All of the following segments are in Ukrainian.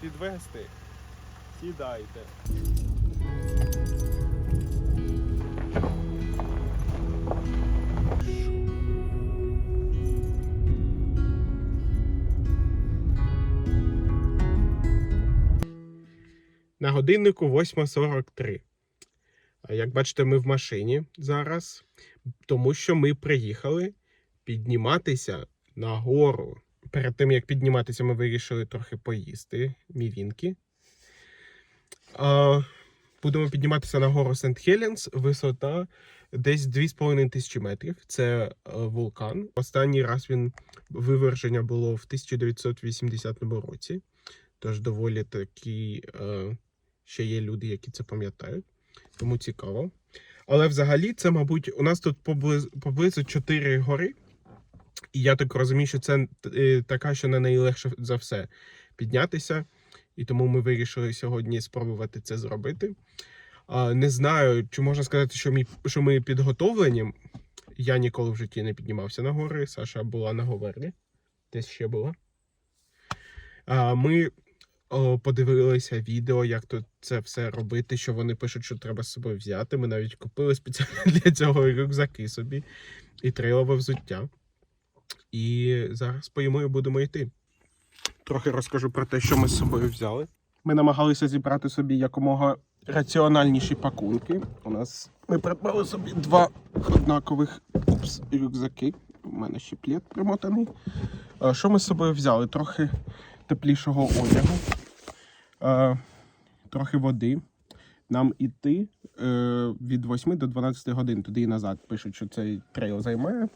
підвести? Сідайте. На годиннику 8.43. Як бачите, ми в машині зараз, тому що ми приїхали підніматися на гору. Перед тим як підніматися, ми вирішили трохи поїсти мівінки. Будемо підніматися на гору Сент Хеленс. Висота десь 2,5 тисячі метрів. Це е, вулкан. Останній раз він виверження було в 1980 році. Тож доволі такі е, ще є люди, які це пам'ятають. Тому цікаво. Але взагалі, це, мабуть, у нас тут поблизу, поблизу 4 гори. І я так розумію, що це е, така, що на неї легше за все піднятися. І тому ми вирішили сьогодні спробувати це зробити. Не знаю, чи можна сказати, що ми, що ми підготовлені. Я ніколи в житті не піднімався на гори. Саша була на Говерлі. Десь ще була. Ми подивилися відео, як тут це все робити, що вони пишуть, що треба з собою взяти. Ми навіть купили спеціально для цього рюкзаки собі і трейлове взуття. І зараз поїмо і будемо йти. Трохи розкажу про те, що ми з собою взяли. Ми намагалися зібрати собі якомога раціональніші пакунки. У нас ми придбали собі два однакових упс, рюкзаки. У мене ще плід примотаний. Що ми з собою взяли? Трохи теплішого одягу, трохи води. Нам іти е, від 8 до 12 годин туди і назад. Пишуть, що цей трейл займає.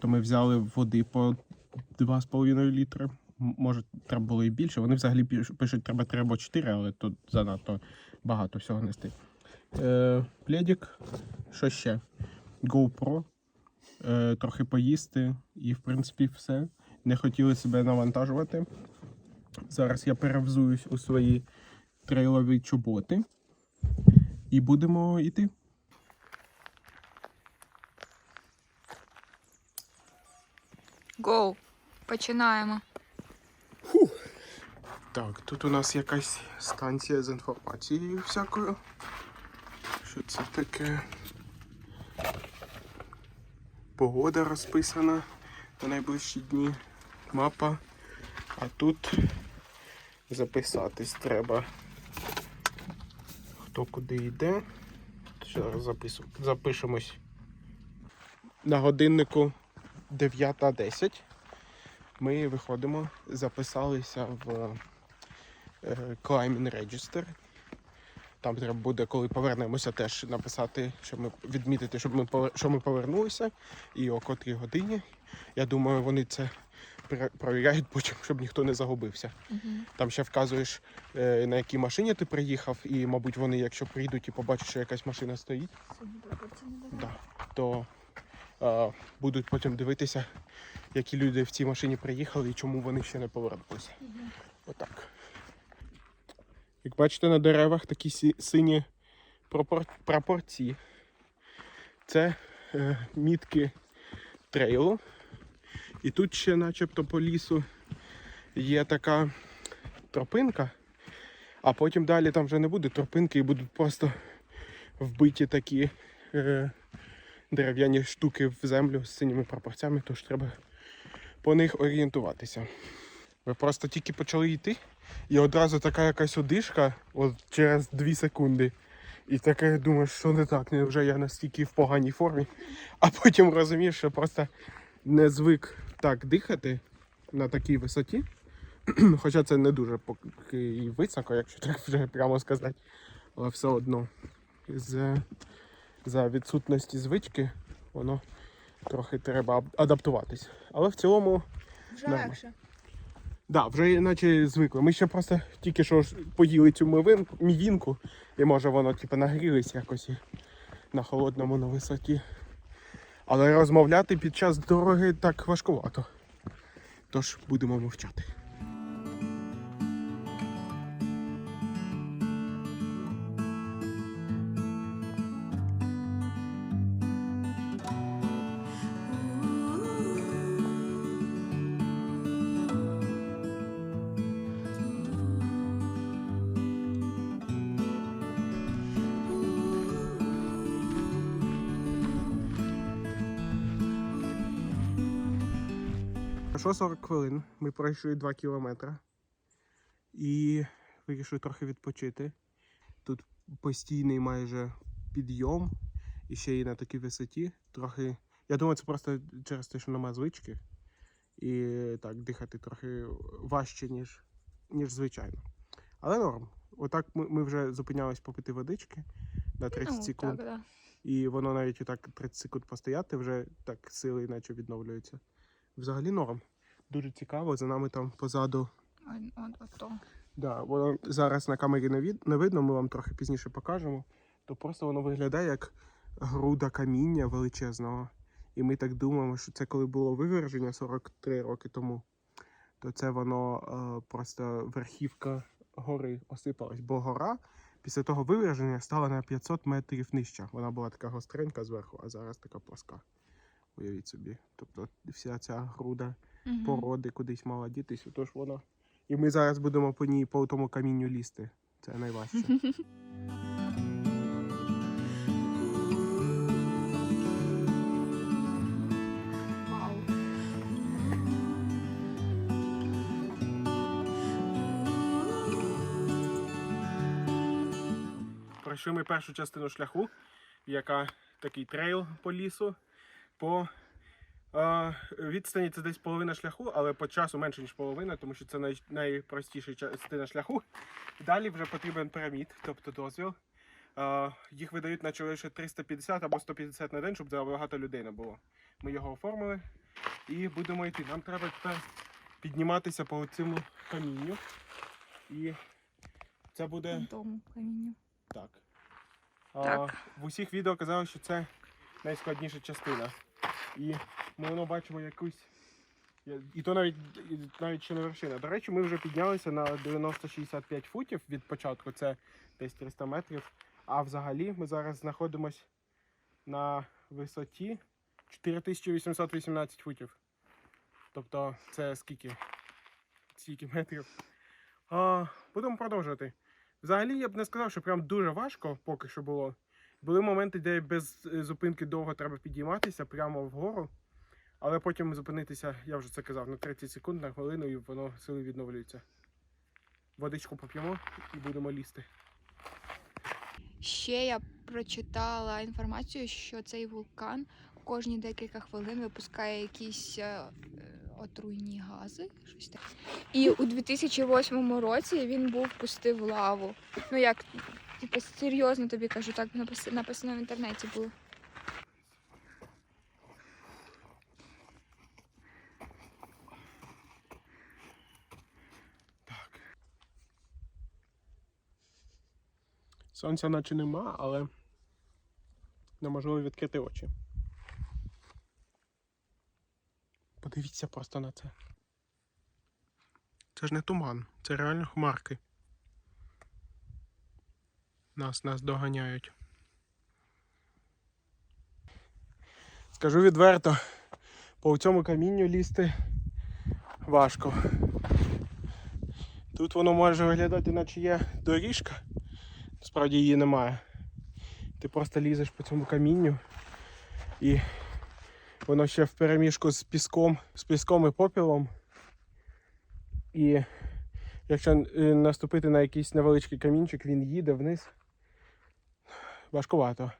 То ми взяли води по 2,5 літри. Може, треба було і більше. Вони взагалі пишуть, треба 3 або 4, але тут занадто багато всього нести. Е, пледик, що ще? GoPro, е, трохи поїсти, і в принципі все. Не хотіли себе навантажувати. Зараз я перевзуюсь у свої трейлові чоботи. І будемо йти. Гоу. Починаємо. Так, тут у нас якась станція з інформацією всякою. Що це таке? Погода розписана на найближчі дні. Мапа. А тут записатись треба. Хто куди йде. Зараз запису... запишемось. На годиннику 9.10 ми виходимо, записалися в е, Climbing Register. Там треба буде, коли повернемося, теж написати, щоб ми відмітити, щоб ми що ми повернулися і о котрій годині. Я думаю, вони це провіряють потім, щоб ніхто не загубився. Там ще вказуєш, е, на якій машині ти приїхав, і, мабуть, вони, якщо прийдуть і побачать, що якась машина стоїть, да, то е, будуть потім дивитися, які люди в цій машині приїхали і чому вони ще не повернулися. Отак. Як бачите, на деревах такі сі- сині пропор... прапорці. Це е, мітки трейлу. І тут ще, начебто, по лісу є така тропинка, а потім далі там вже не буде тропинки і будуть просто вбиті такі е, дерев'яні штуки в землю з синіми прапорцями, тож треба по них орієнтуватися. Ви просто тільки почали йти, і одразу така якась одишка от через 2 секунди. І таке думаєш, що не так, невже я настільки в поганій формі. А потім розумієш, що просто не звик так дихати на такій висоті. Хоча це не дуже поки високо, якщо так вже прямо сказати. Але все одно з, за відсутності звички воно трохи треба адаптуватись. Але в цілому Вже Нормально. легше. Да, вже наче звикли. Ми ще просто тільки що поїли цю мивинку, мівінку, і може воно типу нагрілись якось і на холодному на висоті. Але розмовляти під час дороги так важкувато. Тож будемо мовчати. Пройшло 40 хвилин. Ми пройшли 2 кілометри. І вирішили трохи відпочити. Тут постійний майже підйом. І ще й на такій висоті. Трохи. Я думаю, це просто через те, що немає звички. І так, дихати трохи важче, ніж, ніж звичайно. Але норм. Отак ми, ми вже зупинялись попити водички на 30 ну, секунд. Так, да. І воно навіть так 30 секунд постояти, вже так сили наче відновлюються. Взагалі норм. Дуже цікаво, за нами там позаду. От, от, от. Да, воно зараз на камері не, від... не видно, ми вам трохи пізніше покажемо. То просто воно виглядає як груда каміння величезного. І ми так думаємо, що це коли було виверження 43 роки тому, то це воно е, просто верхівка гори осипалась. Бо гора після того виверження стала на 500 метрів нижча. Вона була така гостренька зверху, а зараз така плоска. Уявіть собі. Тобто вся ця груда Мгм. породи кудись мала дітись, отож вона. І ми зараз будемо по ній по тому камінню лізти. Це найважче. Пройшли ми першу частину шляху, яка такий трейл по лісу. По відстані це десь половина шляху, але по часу менше, ніж половина, тому що це най, найпростіша частина шляху. Далі вже потрібен переміт, тобто дозвіл. Їх видають наче лише 350 або 150 на день, щоб забагато людей не було. Ми його оформили і будемо йти. Нам треба тепер підніматися по цьому камінню. І це буде. Тому камінню. Так. Так. В усіх відео казали, що це найскладніша частина. І ми воно бачимо якусь. І то навіть, навіть ще не вершина. До речі, ми вже піднялися на 90-65 футів від початку, це десь 300 метрів. А взагалі ми зараз знаходимось на висоті 4818 футів. Тобто це скільки? Скільки метрів? А, будемо продовжувати. Взагалі я б не сказав, що прям дуже важко поки що було. Були моменти, де без е, зупинки довго треба підійматися прямо вгору. Але потім зупинитися, я вже це казав, на 30 секунд, на хвилину, і воно сили відновлюється. Водичку поп'ємо і будемо лізти. Ще я прочитала інформацію, що цей вулкан кожні декілька хвилин випускає якісь е, е, отруйні гази. Щось таке. І у 2008 році він був пустив лаву. Ну як, типу, серйозно тобі кажу, так написано в інтернеті було. Так. Сонця наче нема, але неможливо відкрити очі. Подивіться просто на це. Це ж не туман, це реально хмарки. Нас нас доганяють. Скажу відверто, по цьому камінню лізти важко. Тут воно може виглядати, наче є доріжка. Насправді її немає. Ти просто лізеш по цьому камінню і воно ще в переміжку з піском, з піском і попілом. І якщо е, наступити на якийсь невеличкий камінчик, він їде вниз. Важкувато.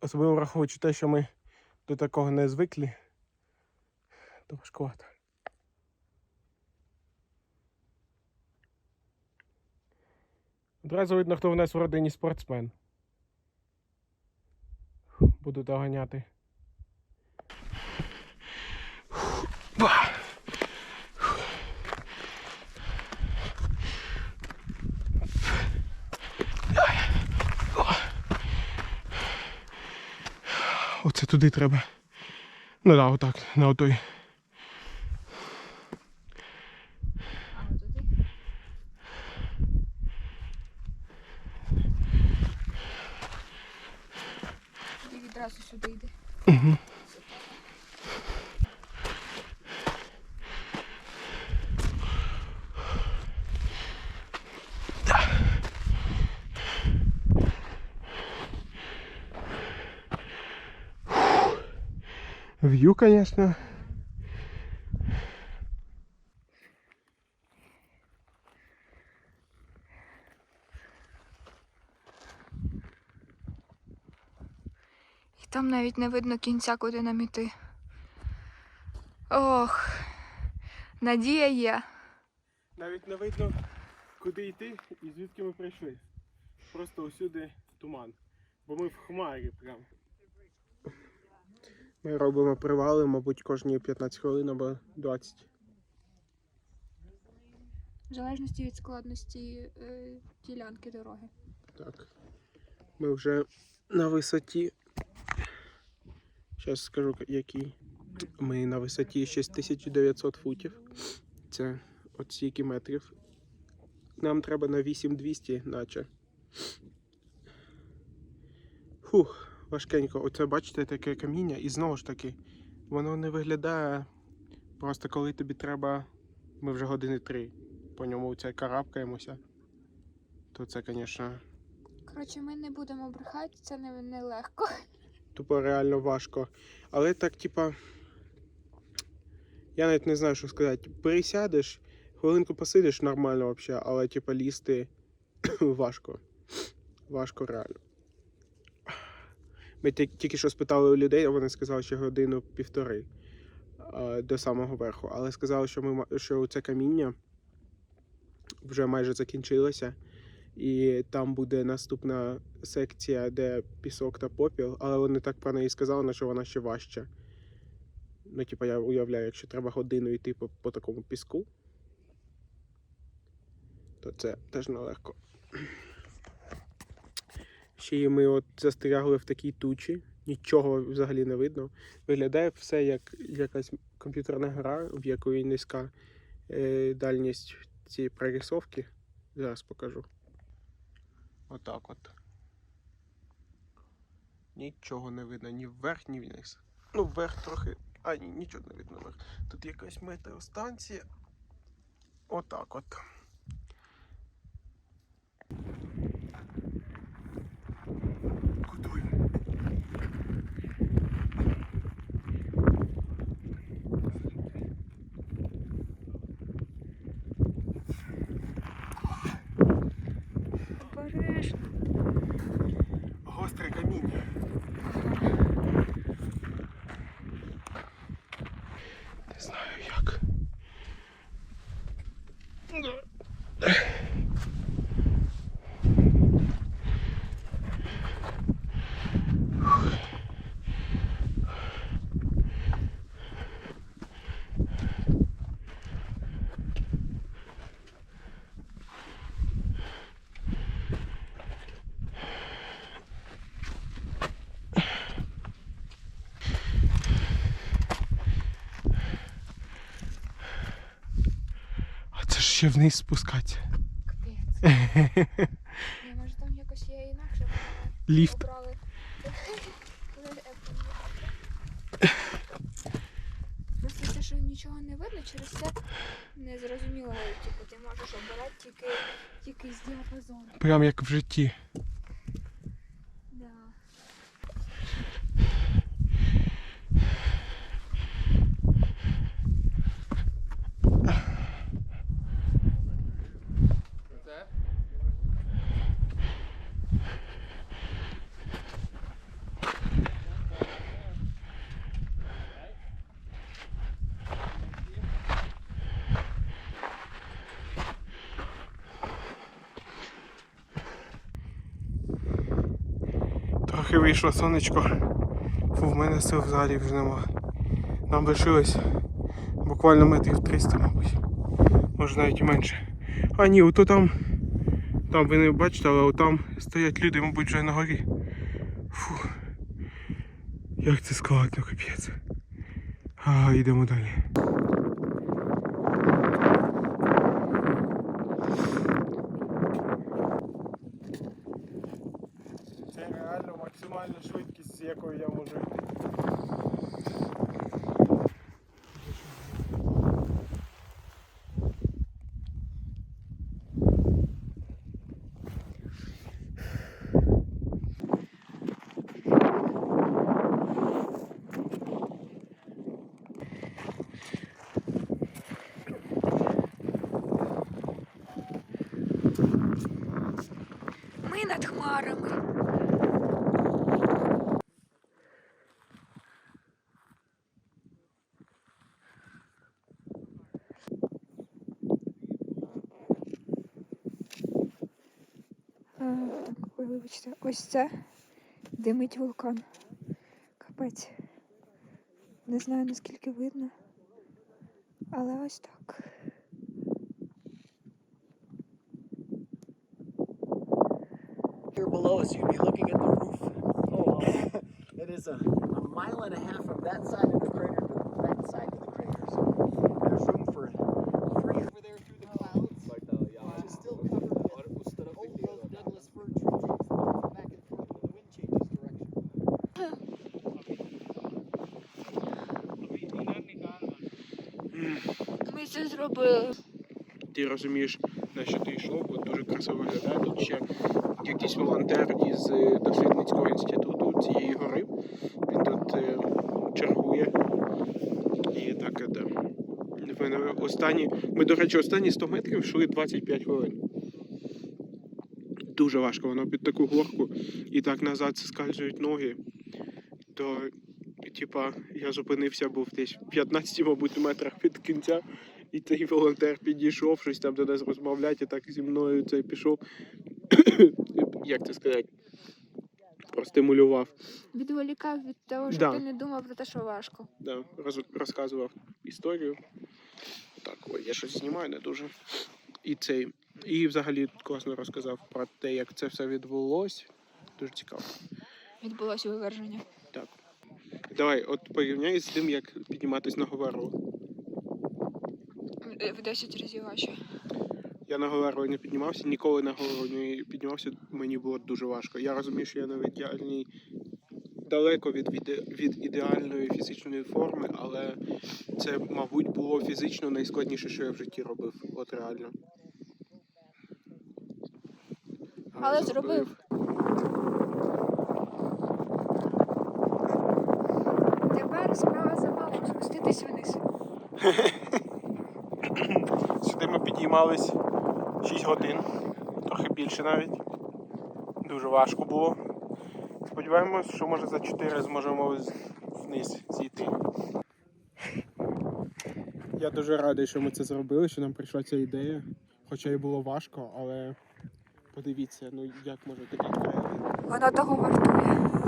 Особливо враховуючи те, що ми до такого не звикли, то важкувато. Одразу видно, хто в нас в родині спортсмен. Буду доганяти. Оце туди треба. Ну так, отак, на отой. А от туди. І відразу сюди йде. В'ю, звісно. І там навіть не видно кінця, куди нам іти. Ох, надія є. Навіть не видно, куди йти і звідки ми прийшли. Просто усюди туман. Бо ми в хмарі прямо. Ми робимо привали, мабуть, кожні 15 хвилин або 20. В залежності від складності е, ділянки дороги. Так. Ми вже на висоті. Зараз скажу, який. Ми на висоті 6900 футів. Це от стільки метрів. Нам треба на 8200, наче. Фух, важкенько. Оце бачите таке каміння, і знову ж таки, воно не виглядає. Просто коли тобі треба. Ми вже години три по ньому це карабкаємося. То це, звісно. Коротше, ми не будемо брехати, це не, не легко. Тупо реально важко. Але так, типа. Я навіть не знаю, що сказати. Пересядеш, хвилинку посидиш нормально взагалі, але типа лізти важко. Важко реально. Ми тільки що спитали у людей, а вони сказали, що годину півтори до самого верху. Але сказали, що ми що це каміння вже майже закінчилося. І там буде наступна секція, де пісок та попіл, але вони так про неї сказали, що вона ще важча. Ну, типу, я уявляю, якщо треба годину йти по, по такому піску, то це теж нелегко. Ще й ми от застрягли в такій тучі, нічого взагалі не видно. Виглядає все як якась комп'ютерна гра, в якої низька е, дальність цієї прорисовки. Зараз покажу. Отак от. Нічого не видно, ні вверх, ні вниз. Ну, вверх трохи. А, ні, нічого не видно вверх. Тут якась метеостанція. Отак от. Куди? Обережно. Гостре каміння. Не знаю як. А це ж ще вниз спускатися. Капець. Ні, може там якось є інакше. Ліфт. обрали. Просто те, що нічого не видно, через це не зрозуміло, типу, ти можеш обирати тільки тільки з діапазону. Прям як в житті. Да. Трохи вийшло сонечко. Фу, в мене сил взагалі вже нема. Нам лишилось буквально метрів 300, мабуть. Може навіть і менше. А ні, ото там. Там ви не бачите, але там стоять люди, мабуть, вже на горі. Фу. Як це складно, капець. А, йдемо далі. Це реально максимальна швидкість, з якою я можу йти. Ми над хмарами. Так, ой, вибачте, ось це димить вулкан. Капець. Не знаю наскільки видно. Але ось так. Here below us, you'd be looking at the roof. Oh, it is a, a mile and a half from that side of the crater це зробили. Ти розумієш, на що ти йшов, бо дуже красиво виглядає. Тут ще якийсь волонтер із е, дослідницького інституту цієї гори. Він тут е, чергує. І так, е, ми, останні, ми, до речі, останні 100 метрів йшли 25 хвилин. Дуже важко, воно під таку горку і так назад скальзують ноги. То, типа, я зупинився, був десь в 15, мабуть, метрах від кінця. І цей волонтер підійшов, щось там до нас розмовляти, так зі мною цей пішов. Як це сказати? Простимулював. Відволікав від того, що Да. ти не думав про те, що важко. Да, роз, розказував історію. Так, ой, я щось знімаю не дуже. І цей. І взагалі класно розказав про те, як це все відбулось. Дуже цікаво. Відбулося виверження. Так. Давай, от порівняй з тим, як підніматись на Говерло. Е, В 10 разів важче. Я на Говерло не піднімався, ніколи на Говерло не піднімався, мені було дуже важко. Я розумію, що я на ідеальній, далеко від, від, від ідеальної фізичної форми, але це, мабуть, було фізично найскладніше, що я в житті робив. От реально. Але зробив. Тепер справа за вами спуститись вниз. Підіймались 6 годин, трохи більше навіть. Дуже важко було. Сподіваємось, що може за 4 зможемо вниз зійти. Я дуже радий, що ми це зробили, що нам прийшла ця ідея. Хоча і було важко, але подивіться, ну як може такий краєвид. Воно того вартує.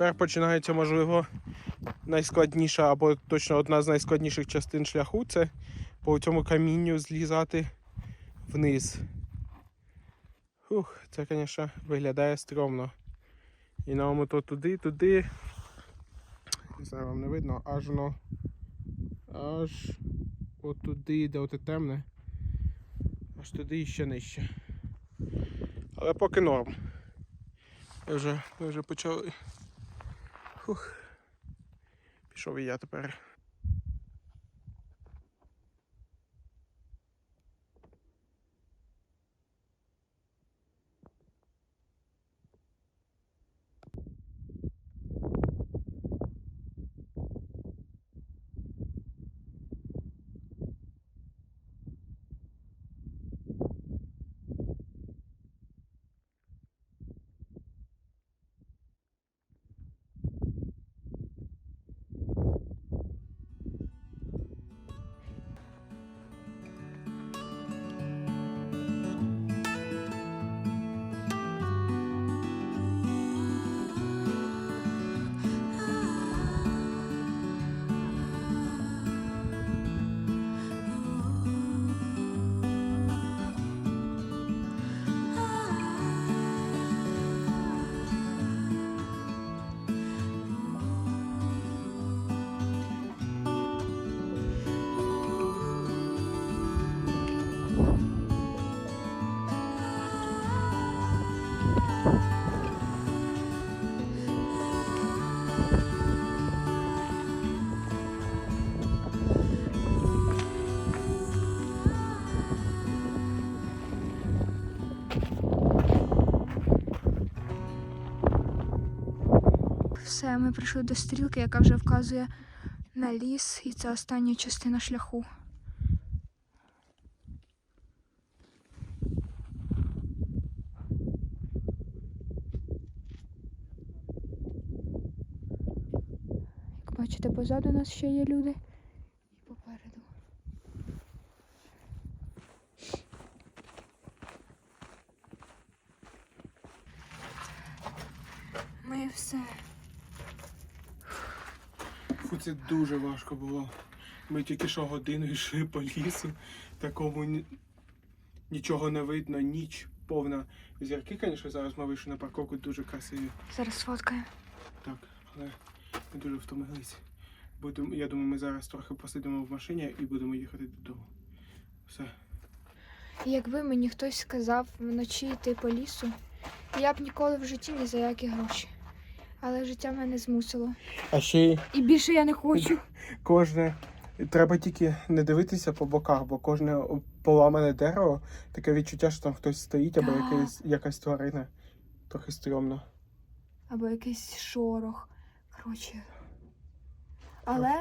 Тепер починається, можливо, найскладніша або точно одна з найскладніших частин шляху це по цьому камінню злізати вниз. Фух, це, звісно, виглядає стрьомно. І нам то туди, туди. Не знаю, вам не видно, аж воно. Аж отуди, де оте темне. Аж туди і ще нижче. Але поки норм. Ми вже, ми вже почали. Пішов і я тепер. Все, ми прийшли до стрілки, яка вже вказує на ліс, і це остання частина шляху. Як бачите, позаду нас ще є люди. І попереду. Ми все. Фу, це дуже важко було. Ми тільки що годину йшли по лісу, такому нічого не видно, ніч повна. Зірки, звісно, зараз ми вийшли на парковку дуже красиві. Зараз сфоткаю. Так, але ми дуже втомились. Будемо, я думаю, ми зараз трохи посидимо в машині і будемо їхати додому. Все. Якби мені хтось сказав вночі йти по лісу, я б ніколи в житті ні за які гроші. Але життя мене змусило. А ще й І більше я не хочу. кожне. Треба тільки не дивитися по боках, бо кожне поламане дерево, таке відчуття, що там хтось стоїть або Так. якась, якась тварина. Трохи стрьомно. Або якийсь шорох. Коротше. Але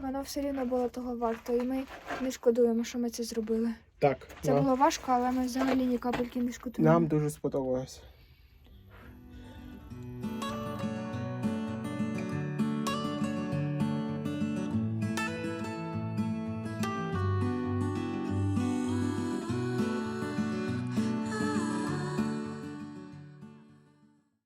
воно все рівно було того варто. І ми не шкодуємо, що ми це зробили. Так, Це було важко, але ми взагалі ні капельки не шкодуємо. нам дуже сподобалось.